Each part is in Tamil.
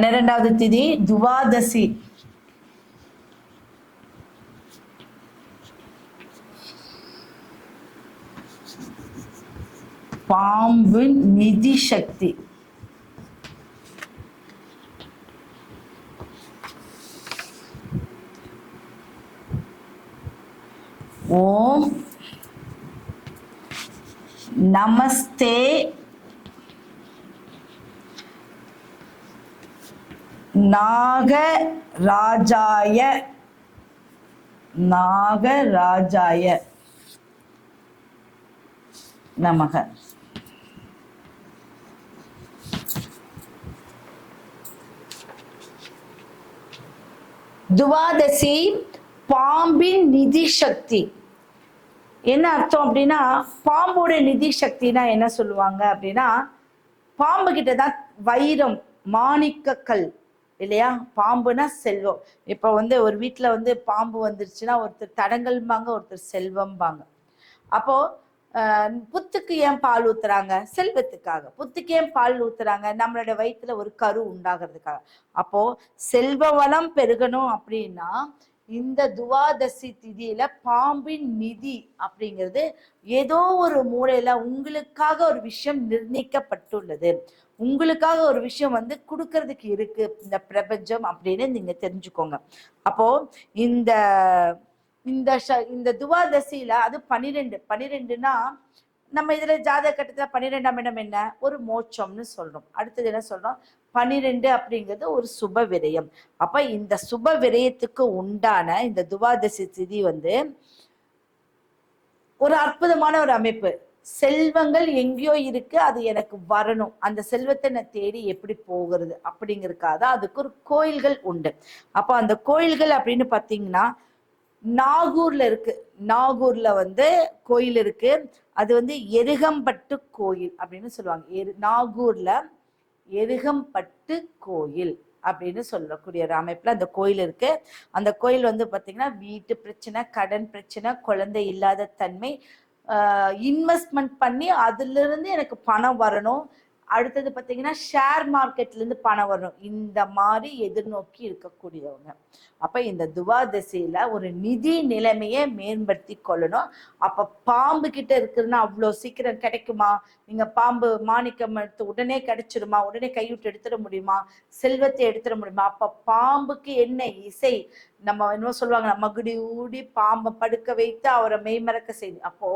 பன்னிரெண்டாவது திதி துவாதசி. பாம்பு நிதி சக்தி. ஓம் நமஸ்தே நாகராஜாய நாகராஜாய நமக. துவாதசி பாம்பின் நிதி சக்தி. என்ன அர்த்தம் அப்படின்னா பாம்போட நிதி சக்தினா என்ன சொல்லுவாங்க அப்படின்னா பாம்பு கிட்ட தான் வைரம் மாணிக்கக்கல். இல்லையா? பாம்புனா செல்வம். இப்போ வந்து ஒரு வீட்டில் வந்து பாம்பு வந்துருச்சுன்னா ஒருத்தர் தடங்கல்பாங்க ஒருத்தர் செல்வம்பாங்க. அப்போ ஆஹ், புத்துக்கு ஏன் பால் ஊத்துறாங்க? செல்வத்துக்காக. புத்துக்கு ஏன் பால் ஊத்துறாங்க? நம்மளோட வயித்துல ஒரு கரு உண்டாகிறதுக்காக. அப்போ செல்வ வளம் பெருகணும் அப்படின்னா இந்த துவாதசி திதியில பாம்பின் நிதி அப்படிங்கிறது ஏதோ ஒரு மூலையில உங்களுக்காக ஒரு விஷயம் நிர்ணயிக்கப்பட்டுள்ளது. உங்களுக்காக ஒரு விஷயம் வந்து கொடுக்கறதுக்கு இருக்கு. இந்த பிரபஞ்சம் அப்படின்னு நீங்க தெரிஞ்சுக்கோங்க. அப்போ இந்த இந்த இந்த துவாதசியில அது பனிரெண்டு. பனிரெண்டுனா நம்ம இதுல ஜாதக கட்டத்துல பன்னிரெண்டாம் இடம் என்ன? ஒரு மோட்சம்னு சொல்றோம். அடுத்தது என்ன சொல்றோம்? பனிரெண்டு அப்படிங்கிறது ஒரு சுப விரயம். அப்ப இந்த சுப விரயத்துக்கு உண்டான இந்த துவாதசி திதி வந்து ஒரு அற்புதமான ஒரு அமைப்பு. செல்வங்கள் எங்கேயோ இருக்கு அது எனக்கு வரணும். அந்த செல்வத்தை நான் தேடி எப்படி போகிறது அப்படிங்கிறதுக்காக தான் அதுக்கு ஒரு கோயில்கள் உண்டு. அப்போ அந்த கோயில்கள் அப்படின்னு பார்த்தீங்கன்னா நாகூர்ல இருக்கு. நாகூர்ல வந்து கோயில் இருக்கு. அது வந்து எருகம்பட்டு கோயில் அப்படின்னு சொல்லுவாங்க. எரு நாகூர்ல எருகம்பட்டு கோயில் அப்படின்னு சொல்லக்கூடிய ஒரு அமைப்பில் அந்த கோயில் இருக்கு. அந்த கோயில் வந்து பாத்தீங்கன்னா வீட்டு பிரச்சனை கடன் பிரச்சனை குழந்தை இல்லாத தன்மை இன்வெஸ்ட்மெண்ட் பண்ணி அதுல இருந்து எனக்கு பணம் வரணும். அடுத்தது பார்த்தீங்கன்னா ஷேர் மார்க்கெட்ல இருந்து பணம் வரணும். இந்த மாதிரி எதிர்நோக்கி இருக்கக்கூடியவங்க. அப்ப இந்த துவா திசையில் ஒரு நிதி நிலைமையை மேம்படுத்தி கொள்ளணும். அப்ப பாம்பு கிட்ட இருக்குதுன்னா அவ்வளோ சீக்கிரம் கிடைக்குமா? நீங்க பாம்பு மாணிக்கம் எடுத்து உடனே கிடைச்சிருமா உடனே கைவிட்டு எடுத்துட முடியுமா? செல்வத்தை எடுத்துட முடியுமா? அப்ப பாம்புக்கு என்ன இசை? நம்ம என்ன சொல்லுவாங்க மகுடி ஊடி பாம்பை படுக்க வைத்து அவரை மெய்மறக்க செய்து. அப்போ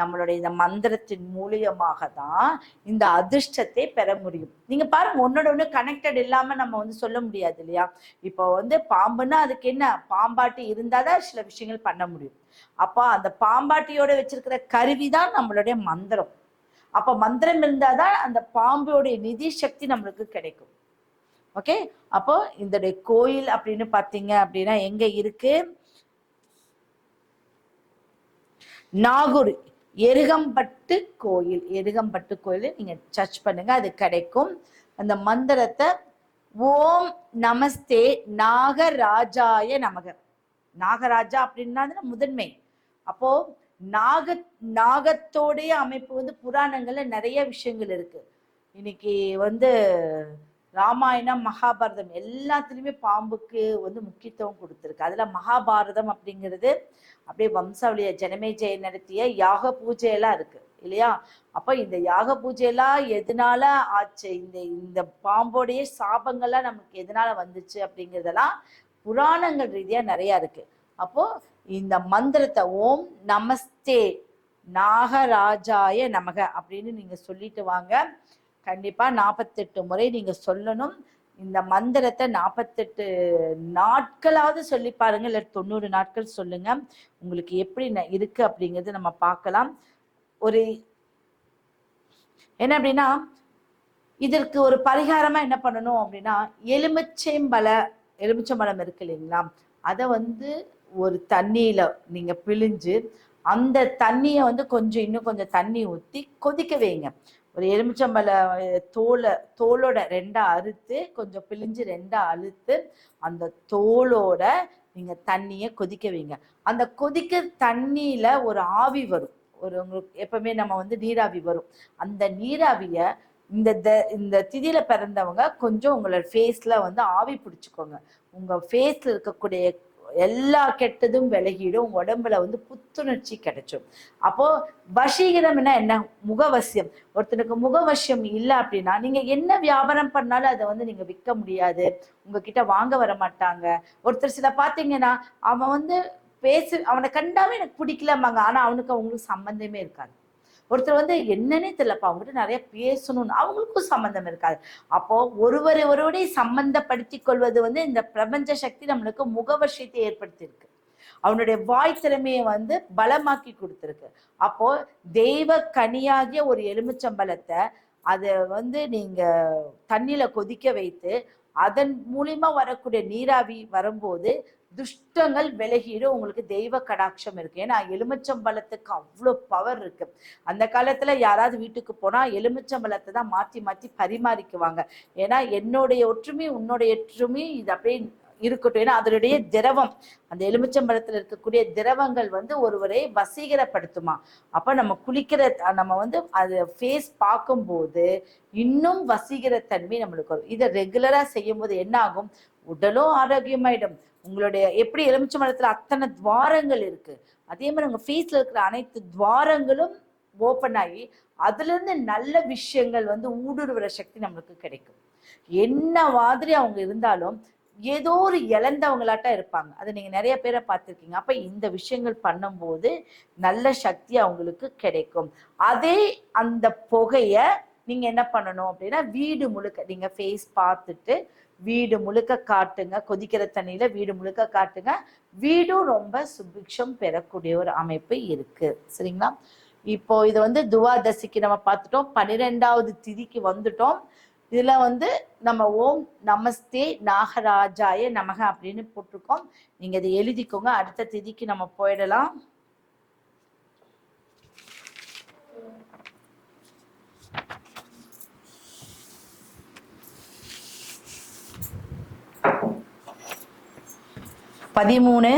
நம்மளுடைய இந்த மந்திரத்தின் மூலியமாக தான் இந்த அதிர்ஷ்டத்தை பெற முடியும். நீங்க பாருங்க ஒன்னோட ஒண்ணு கனெக்டட் இல்லாம நம்ம வந்து சொல்ல முடியாது இல்லையா? இப்போ வந்து பாம்புன்னா அதுக்கு என்ன? பாம்பாட்டி இருந்தாதான் சில விஷயங்கள் பண்ண முடியும். அப்போ அந்த பாம்பாட்டியோட வச்சிருக்கிற கருவி தான் நம்மளுடைய மந்திரம். அப்ப மந்திரம் இருந்தாதான் அந்த பாம்போடைய நிதி சக்தி நம்மளுக்கு கிடைக்கும். ஓகே அப்போ இந்த கோயில் அப்படின்னு பார்த்தீங்க அப்படின்னா எங்க இருக்கு? நாகூர் எருகம்பட்டு கோயில். எருகம்பட்டு கோயில் நீங்க சர்ச் பண்ணுங்க அது கிடைக்கும். அந்த மந்திரத்தை ஓம் நமஸ்தே நாகராஜாய நமக. நாகராஜா அப்படின்னா முதன்மை. அப்போ நாக நாகத்தோடைய அமைப்பு வந்து புராணங்கள்ல நிறைய விஷயங்கள் இருக்கு. இன்னைக்கு வந்து ராமாயணம் மகாபாரதம் எல்லாத்துலேயுமே பாம்புக்கு வந்து முக்கியத்துவம் கொடுத்துருக்கு. அதில் மகாபாரதம் அப்படிங்கிறது அப்படியே வம்சாவளிய ஜனமேஜய நடத்திய யாக பூஜையெல்லாம் இருக்குது இல்லையா? அப்போ இந்த யாக பூஜையெல்லாம் எதனால ஆச்சு? இந்த இந்த பாம்போடைய சாபங்கள்லாம் நமக்கு எதனால வந்துச்சு அப்படிங்கிறதெல்லாம் புராணங்கள் ரீதியாக நிறையா இருக்குது அப்போது இந்த மந்திரத்தை ஓம் நமஸ்தே நாகராஜாய நமக அப்படின்னு நீங்கள் சொல்லிட்டு வாங்க. கண்டிப்பா நாற்பத்தெட்டு முறை நீங்க சொல்லணும். இந்த மந்திரத்தை நாற்பத்தெட்டு நாட்களாவது சொல்லி பாருங்க இல்ல தொண்ணூறு நாட்கள் சொல்லுங்க. உங்களுக்கு எப்படி இருக்கு அப்படிங்கிறது நம்ம பார்க்கலாம். ஒரு என்ன அப்படின்னா இதற்கு ஒரு பரிகாரமா என்ன பண்ணணும் அப்படின்னா எலுமிச்சைம்பழ எலுமிச்சம்பழம் இருக்கு இல்லைங்களா? அதை வந்து ஒரு தண்ணியில நீங்க பிழிஞ்சு அந்த தண்ணியை வந்து கொஞ்சம் இன்னும் கொஞ்சம் தண்ணி ஊத்தி கொதிக்க வைங்க. ஒரு எலுமிச்சம்பழ தோலை தோலோட ரெண்டாக அறுத்து கொஞ்சம் பிழிஞ்சு ரெண்டாக அழுத்து அந்த தோலோட நீங்கள் தண்ணியை கொதிக்க வைங்க. அந்த கொதிக்க தண்ணியில் ஒரு ஆவி வரும். ஒரு உங்களுக்கு எப்பவுமே நம்ம வந்து நீராவி வரும். அந்த நீராவியை இந்த த- இந்த திதியில் பிறந்தவங்க கொஞ்சம் உங்களோட ஃபேஸில் வந்து ஆவி பிடிச்சிக்கோங்க. உங்கள் ஃபேஸில் இருக்கக்கூடிய எல்லா கெட்டதும் விலகிடும் உடம்புல வந்து புத்துணர்ச்சி கிடைச்சும். அப்போ வசீகரம்னா என்ன? முகவசியம். ஒருத்தனுக்கு முகவசியம் இல்லை அப்படின்னா நீங்க என்ன வியாபாரம் பண்ணாலும் அதை வந்து நீங்க விற்க முடியாது. உங்ககிட்ட வாங்க வர மாட்டாங்க. ஒருத்தர் சில பாத்தீங்கன்னா அவன் வந்து பேசு அவனை கண்டாவே எனக்கு பிடிக்கலம்பாங்க. ஆனா அவனுக்கு அவங்களுக்கு சம்பந்தமே இருக்காது. ஒருத்தர் வந்து என்னன்னே தெரியலப்பா அவங்ககிட்ட நிறைய பேசணும்னு. அவங்களுக்கும் சம்மந்தம் இருக்காது. அப்போ ஒருவரை ஒருவரை சம்பந்தப்படுத்தி கொள்வது வந்து இந்த பிரபஞ்ச சக்தி நம்மளுக்கு முகவர்ஷத்தை ஏற்படுத்தியிருக்கு. அவனுடைய வாய் திறமையை வந்து பலமாக்கி கொடுத்துருக்கு. அப்போ தெய்வ கனியாகிய ஒரு எலுமிச்சம்பழத்தை அதை வந்து நீங்க தண்ணியில கொதிக்க வைத்து அதன் மூலியமா வரக்கூடிய நீராவி வரும்போது துஷ்டங்கள் விலகிடும் உங்களுக்கு தெய்வ கடாட்சம் இருக்கு. ஏன்னா எலுமிச்சம்பழத்துக்கு அவ்வளோ பவர் இருக்கு. அந்த காலத்துல யாராவது வீட்டுக்கு போனா எலுமிச்சம்பழத்தை தான் மாத்தி மாத்தி பரிமாறிக்குவாங்க. ஏன்னா என்னுடைய ஒற்றுமை உன்னுடைய ஒற்றுமை இது அப்படியே இருக்கட்டும். ஏன்னா அதனுடைய திரவம் அந்த எலுமிச்சம்பழத்தில் இருக்கக்கூடிய திரவங்கள் வந்து ஒருவரை வசீகரப்படுத்துமா. அப்போ நம்ம குளிக்கிற நம்ம வந்து அது ஃபேஸ் பார்க்கும்போது இன்னும் வசீகரத்தன்மை நம்மளுக்கு வரும். இதை ரெகுலராக செய்யும்போது என்ன ஆகும் உடலும் ஆரோக்கியமாயிடும். உங்களுடைய எப்படி எலுமிச்சம்பழத்துல அத்தனை துவாரங்கள் இருக்கு? அதே மாதிரி உங்கள் ஃபேஸில் இருக்கிற அனைத்து துவாரங்களும் ஓப்பன் ஆகி அதுலேருந்து நல்ல விஷயங்கள் வந்து ஊடுருவுற சக்தி நம்மளுக்கு கிடைக்கும். என்ன மாதிரி அவங்க இருந்தாலும் ஏதோ ஒரு இழந்தவங்களாட்டா இருப்பாங்க. அதை நீங்கள் நிறைய பேரை பார்த்துருக்கீங்க. அப்போ இந்த விஷயங்கள் பண்ணும்போது நல்ல சக்தி அவங்களுக்கு கிடைக்கும். அதே அந்த புகையை நீங்க என்ன பண்ணணும் அப்படின்னா வீடு முழுக்க நீங்க ஃபேஸ் பார்த்துட்டு வீடு முழுக்க காட்டுங்க. கொதிக்கிற தண்ணியில வீடு முழுக்க காட்டுங்க. வீடும் ரொம்ப சுபிக்ஷம் பெறக்கூடிய ஒரு அமைப்பு இருக்கு. சரிங்களா? இப்போ இது வந்து துவாதசிக்கு நம்ம பார்த்துட்டோம். பன்னிரெண்டாவது திதிக்கு வந்துட்டோம். இதுல வந்து நம்ம ஓம் நமஸ்தே நாகராஜாய நமக அப்படின்னு போட்டிருக்கோம். நீங்க இதை எழுதிக்கோங்க. அடுத்த திதிக்கு நம்ம போயிடலாம். பதிமூணு